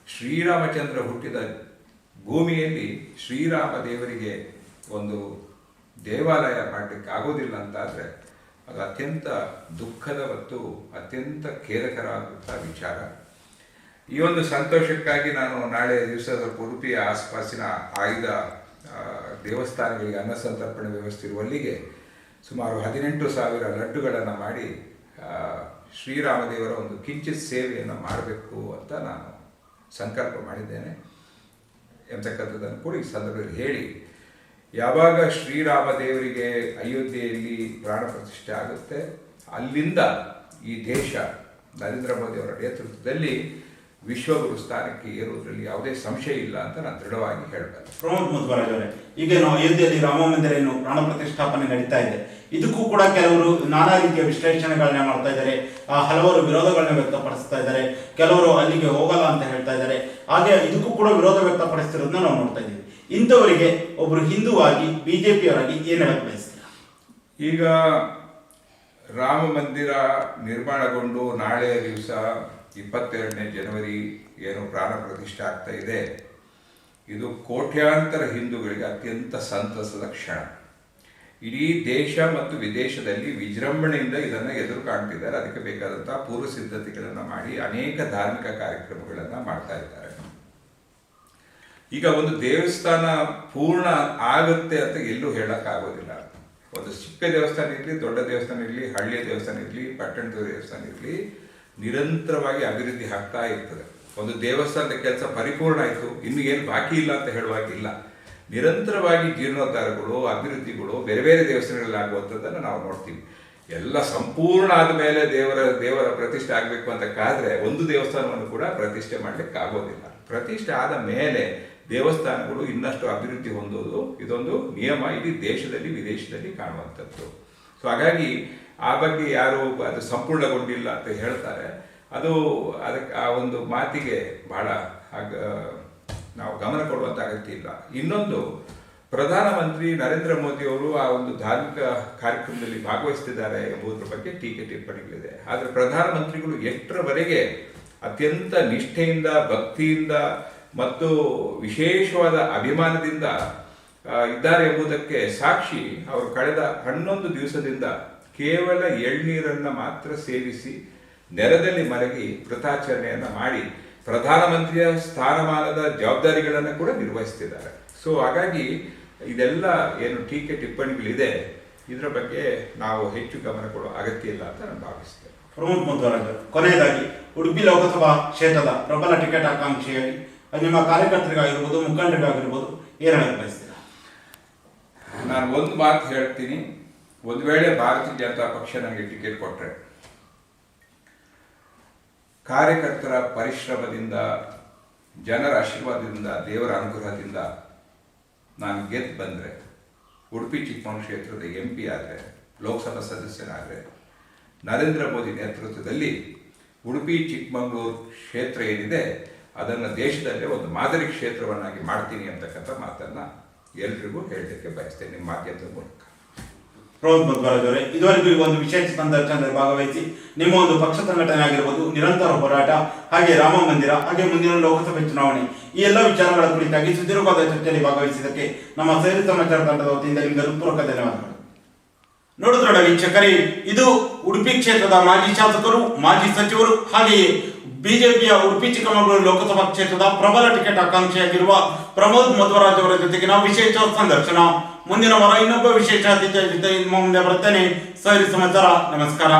[SPEAKER 2] ಶ್ರೀರಾಮಚಂದ್ರ ಹುಟ್ಟಿದ ಭೂಮಿಯಲ್ಲಿ ಶ್ರೀರಾಮ ದೇವರಿಗೆ ಒಂದು ದೇವಾಲಯ ಮಾಡಲಿಕ್ಕೆ ಆಗೋದಿಲ್ಲ ಅಂತಾದರೆ ಅದು ಅತ್ಯಂತ ದುಃಖದ ಮತ್ತು ಅತ್ಯಂತ ಖೇದಕರವಾದಂಥ ವಿಚಾರ. ಈ ಒಂದು ಸಂತೋಷಕ್ಕಾಗಿ ನಾನು ನಾಳೆ ದಿವಸದ ಉಡುಪಿಯ ಆಸ್ಪಾಸಿನ ಆಯ್ದ ದೇವಸ್ಥಾನಗಳಿಗೆ ಅನ್ನಸಂತರ್ಪಣೆ ವ್ಯವಸ್ಥೆ ಇರುವಲ್ಲಿಗೆ ಸುಮಾರು ಹದಿನೆಂಟು ಸಾವಿರ ಲಡ್ಡುಗಳನ್ನು ಮಾಡಿ ಶ್ರೀರಾಮದೇವರ ಒಂದು ಕಿಂಚಿತ್ ಸೇವೆಯನ್ನು ಮಾಡಬೇಕು ಅಂತ ನಾನು ಸಂಕಲ್ಪ ಮಾಡಿದ್ದೇನೆ. ಎಂತಕ್ಕಂಥದ್ದನ್ನು ಕೂಡ ಈ ಸಂದರ್ಭದಲ್ಲಿ ಹೇಳಿ ಯಾವಾಗ ಶ್ರೀರಾಮ ದೇವರಿಗೆ ಅಯೋಧ್ಯೆಯಲ್ಲಿ ಪ್ರಾಣ ಪ್ರತಿಷ್ಠೆ ಆಗುತ್ತೆ ಅಲ್ಲಿಂದ ಈ ದೇಶ ನರೇಂದ್ರ ಮೋದಿ ಅವರ ನೇತೃತ್ವದಲ್ಲಿ ವಿಶ್ವಗುರು ಸ್ಥಾನಕ್ಕೆ ಏರುವುದರಲ್ಲಿ ಯಾವುದೇ ಸಂಶಯ ಇಲ್ಲ ಅಂತ ನಾನು ದೃಢವಾಗಿ ಹೇಳ್ತೇನೆ
[SPEAKER 1] ಪ್ರಮೋದ್ ಮುದ್ವರಾಜ್ ಅವರೇ ನಾವು ಅಯೋಧ್ಯೆಯಲ್ಲಿ ರಾಮ ಮಂದಿರ ಏನು ಪ್ರಾಣ ಪ್ರತಿಷ್ಠಾಪನೆ ನಡೀತಾ ಇದೆ. ಇದಕ್ಕೂ ಕೂಡ ಕೆಲವರು ನಾನಾ ರೀತಿಯ ವಿಶ್ಲೇಷಣೆಗಳನ್ನ ಮಾಡ್ತಾ ಇದ್ದಾರೆ. ಆ, ಹಲವರು ವಿರೋಧಗಳನ್ನ ವ್ಯಕ್ತಪಡಿಸ್ತಾ ಇದ್ದಾರೆ. ಕೆಲವರು ಅಲ್ಲಿಗೆ ಹೋಗಲ್ಲ ಅಂತ ಹೇಳ್ತಾ ಇದ್ದಾರೆ. ಹಾಗೆ ಇದಕ್ಕೂ ಕೂಡ ವಿರೋಧ ವ್ಯಕ್ತಪಡಿಸ್ತಿರೋದನ್ನ ನಾವು ನೋಡ್ತಾ ಇದ್ದೀವಿ. ಇಂಥವರಿಗೆ ಒಬ್ರು ಹಿಂದೂವಾಗಿ, ಬಿಜೆಪಿಯವರಾಗಿ ಏನ್ ಹೇಳಕ್ ಬಯಸ್ತೀರಾ?
[SPEAKER 2] ಈಗ ರಾಮ ಮಂದಿರ ನಿರ್ಮಾಣಗೊಂಡು ನಾಳೆ ದಿವಸ ಇಪ್ಪತ್ತೆರಡನೇ ಜನವರಿ ಏನು ಪ್ರಾಣ ಪ್ರತಿಷ್ಠೆ ಆಗ್ತಾ ಇದೆ. ಇದು ಕೋಟ್ಯಾಂತರ ಹಿಂದೂಗಳಿಗೆ ಅತ್ಯಂತ ಸಂತಸದ ಕ್ಷಣ. ಇಡೀ ದೇಶ ಮತ್ತು ವಿದೇಶದಲ್ಲಿ ವಿಜೃಂಭಣೆಯಿಂದ ಇದನ್ನು ಎದುರು ಕಾಣ್ತಿದ್ದಾರೆ. ಅದಕ್ಕೆ ಬೇಕಾದಂತಹ ಪೂರ್ವ ಸಿದ್ಧತೆಗಳನ್ನು ಮಾಡಿ ಅನೇಕ ಧಾರ್ಮಿಕ ಕಾರ್ಯಕ್ರಮಗಳನ್ನು ಮಾಡ್ತಾ ಇದ್ದಾರೆ. ಈಗ ಒಂದು ದೇವಸ್ಥಾನ ಪೂರ್ಣ ಆಗುತ್ತೆ ಅಂತ ಎಲ್ಲೂ ಹೇಳೋಕ್ಕಾಗೋದಿಲ್ಲ ಒಂದು ಚಿಕ್ಕ ದೇವಸ್ಥಾನ ಇರಲಿ, ದೊಡ್ಡ ದೇವಸ್ಥಾನ ಇರಲಿ, ಹಳ್ಳಿಯ ದೇವಸ್ಥಾನ ಇರಲಿ, ಪಟ್ಟಣದ ದೇವಸ್ಥಾನ ಇರಲಿ, ನಿರಂತರವಾಗಿ ಅಭಿವೃದ್ಧಿ ಆಗ್ತಾ ಇರ್ತದೆ. ಒಂದು ದೇವಸ್ಥಾನದ ಕೆಲಸ ಪರಿಪೂರ್ಣ ಆಯಿತು, ಇನ್ನು ಏನು ಬಾಕಿ ಇಲ್ಲ ಅಂತ ಹೇಳುವಾಗಿಲ್ಲ ನಿರಂತರವಾಗಿ ಜೀರ್ಣೋದ್ಧಾರಗಳು, ಅಭಿವೃದ್ಧಿಗಳು, ಬೇರೆ ಬೇರೆ ದೇವಸ್ಥಾನಗಳಲ್ಲಿ ಆಗುವಂಥದ್ದನ್ನು ನಾವು ನೋಡ್ತೀವಿ. ಎಲ್ಲ ಸಂಪೂರ್ಣ ಆದ ಮೇಲೆ ದೇವರ ದೇವರ ಪ್ರತಿಷ್ಠೆ ಆಗಬೇಕು ಅಂತ ಕಾದ್ರೆ ಒಂದು ದೇವಸ್ಥಾನವನ್ನು ಕೂಡ ಪ್ರತಿಷ್ಠೆ ಮಾಡಲಿಕ್ಕೆ ಆಗೋದಿಲ್ಲ ಪ್ರತಿಷ್ಠೆ ಆದ ಮೇಲೆ ದೇವಸ್ಥಾನಗಳು ಇನ್ನಷ್ಟು ಅಭಿವೃದ್ಧಿ ಹೊಂದೋದು, ಇದೊಂದು ನಿಯಮ. ಇಡೀ ದೇಶದಲ್ಲಿ, ವಿದೇಶದಲ್ಲಿ ಕಾಣುವಂಥದ್ದು. ಸೊ ಹಾಗಾಗಿ ಆ ಬಗ್ಗೆ ಯಾರು ಅದು ಸಂಪೂರ್ಣಗೊಂಡಿಲ್ಲ ಅಂತ ಹೇಳ್ತಾರೆ. ಅದು ಅದಕ್ಕೆ ಆ ಒಂದು ಮಾತಿಗೆ ಬಹಳ ನಾವು ಗಮನ ಕೊಡುವಂಥ ಅಗತ್ಯ ಇಲ್ಲ. ಇನ್ನೊಂದು, ಪ್ರಧಾನಮಂತ್ರಿ ನರೇಂದ್ರ ಮೋದಿ ಅವರು ಆ ಒಂದು ಧಾರ್ಮಿಕ ಕಾರ್ಯಕ್ರಮದಲ್ಲಿ ಭಾಗವಹಿಸ್ತಿದ್ದಾರೆ ಎಂಬುದರ ಬಗ್ಗೆ ಟೀಕೆ ಟಿಪ್ಪಣಿಗಳಿದೆ. ಆದರೆ ಪ್ರಧಾನಮಂತ್ರಿಗಳು ಎಷ್ಟರವರೆಗೆ ಅತ್ಯಂತ ನಿಷ್ಠೆಯಿಂದ, ಭಕ್ತಿಯಿಂದ ಮತ್ತು ವಿಶೇಷವಾದ ಅಭಿಮಾನದಿಂದ ಇದ್ದಾರೆ ಎಂಬುದಕ್ಕೆ ಸಾಕ್ಷಿ ಅವರು ಕಳೆದ ಹನ್ನೊಂದು ದಿವಸದಿಂದ ಕೇವಲ ಎಳ್ನೀರನ್ನ ಮಾತ್ರ ಸೇವಿಸಿ ನೆರದಲ್ಲಿ ಮಲಗಿ ಕೃತಾಚರಣೆಯನ್ನು ಮಾಡಿ ಪ್ರಧಾನಮಂತ್ರಿಯ ಸ್ಥಾನಮಾನದ ಜವಾಬ್ದಾರಿಗಳನ್ನು ಕೂಡ ನಿರ್ವಹಿಸ್ತಿದ್ದಾರೆ. ಸೊ ಹಾಗಾಗಿ ಇದೆಲ್ಲ ಏನು ಟೀಕೆ ಟಿಪ್ಪಣಿಗಳಿದೆ, ಇದರ ಬಗ್ಗೆ ನಾವು ಹೆಚ್ಚು ಗಮನ ಕೊಡುವ ಅಗತ್ಯ ಇಲ್ಲ ಅಂತ ನಾನು ಭಾವಿಸ್ತೇನೆ.
[SPEAKER 1] ಪ್ರಮೋದ್ ಮುದ್ವರಾಜ್ ಕೊನೆಯದಾಗಿ, ಉಡುಪಿ ಲೋಕಸಭಾ ಕ್ಷೇತ್ರದ ಪ್ರಬಲ ಟಿಕೆಟ್ ಆಕಾಂಕ್ಷಿಯಾಗಿ ನಿಮ್ಮ ಕಾರ್ಯಕರ್ತರಿಗಾಗಿರ್ಬೋದು, ಮುಖಂಡರಿಗಾಗಿರ್ಬೋದು ಏನು ಹೇಳಕ್ ಬಯಸ್ತೀರಾ?
[SPEAKER 2] ನಾನು ಒಂದು ಮಾತು ಹೇಳ್ತೀನಿ. ಒಂದು ವೇಳೆ ಭಾರತೀಯ ಜನತಾ ಪಕ್ಷ ನನಗೆ ಟಿಕೆಟ್ ಕೊಟ್ಟರೆ ಕಾರ್ಯಕರ್ತರ ಪರಿಶ್ರಮದಿಂದ, ಜನರ ಆಶೀರ್ವಾದದಿಂದ, ದೇವರ ಅನುಗ್ರಹದಿಂದ ನಾನು ಗೆದ್ದು ಬಂದರೆ, ಉಡುಪಿ ಚಿಕ್ಕಮಗಳೂರು ಕ್ಷೇತ್ರದ ಎಂ ಪಿ ಆದರೆ, ಲೋಕಸಭಾ ಸದಸ್ಯನಾದರೆ, ನರೇಂದ್ರ ಮೋದಿ ನೇತೃತ್ವದಲ್ಲಿ ಉಡುಪಿ ಚಿಕ್ಕಮಗಳೂರು ಕ್ಷೇತ್ರ ಏನಿದೆ ಅದನ್ನು ದೇಶದಲ್ಲೇ ಒಂದು ಮಾದರಿ ಕ್ಷೇತ್ರವನ್ನಾಗಿ ಮಾಡ್ತೀನಿ ಅಂತಕ್ಕಂಥ ಮಾತನ್ನು ಎಲ್ರಿಗೂ ಹೇಳಲಿಕ್ಕೆ ಬಯಸ್ತೇನೆ ನಿಮ್ಮ ಮಾಧ್ಯಮದ ಮೂಲಕ.
[SPEAKER 1] ಪ್ರಮೋದ್ ಮುದ್ವರಾಜ್ ಅವರೇ, ಇದುವರೆಗೂ ಒಂದು ವಿಶೇಷ ಸಂದರ್ಶನದಲ್ಲಿ ಭಾಗವಹಿಸಿ, ನಿಮ್ಮ ಒಂದು ಪಕ್ಷ ಸಂಘಟನೆ ಆಗಿರ್ಬೋದು ನಿರಂತರ ಹೋರಾಟ, ಹಾಗೆ ರಾಮ ಮಂದಿರ, ಹಾಗೆ ಮುಂದಿನ ಲೋಕಸಭೆ ಚುನಾವಣೆ, ಈ ಎಲ್ಲ ವಿಚಾರಗಳ ಕುರಿತಾಗಿ ಸುದೀರ್ಘವಾದ ಚರ್ಚೆಯಲ್ಲಿ ಭಾಗವಹಿಸಿದ್ದಕ್ಕೆ ನಮ್ಮ ಸೇರಿ ಸಮಾಚಾರ ತಂಡದ ವತಿಯಿಂದ ನಿಮಗೆ ಹೃತ್ಪೂರ್ವಕ ಧನ್ಯವಾದಗಳು. ನೋಡಿದ್ರೋಣ ವೀಕ್ಷಕರೇ, ಇದು ಉಡುಪಿ ಕ್ಷೇತ್ರದ ಮಾಜಿ ಶಾಸಕರು, ಮಾಜಿ ಸಚಿವರು, ಹಾಗೆಯೇ ಬಿಜೆಪಿಯ ಉಡುಪಿ, ಚಿಕ್ಕಮಗಳೂರು ಲೋಕಸಭಾ ಕ್ಷೇತ್ರದ ಪ್ರಬಲ ಟಿಕೆಟ್ ಆಕಾಂಕ್ಷಿಯಾಗಿರುವ ಪ್ರಮೋದ್ ಮಧ್ವರಾಜ್ ಅವರ ಜೊತೆಗಿನ ವಿಶೇಷ ಸಂದರ್ಶನ. ಮುಂದಿನ ವಾರ ಇನ್ನೊಬ್ಬ ವಿಶೇಷ ಅತಿಥಿಯ ಜೊತೆ ಮುಂದೆ ಬರ್ತೇನೆ ಸರಿ ಸಮಾಚಾರ, ನಮಸ್ಕಾರ.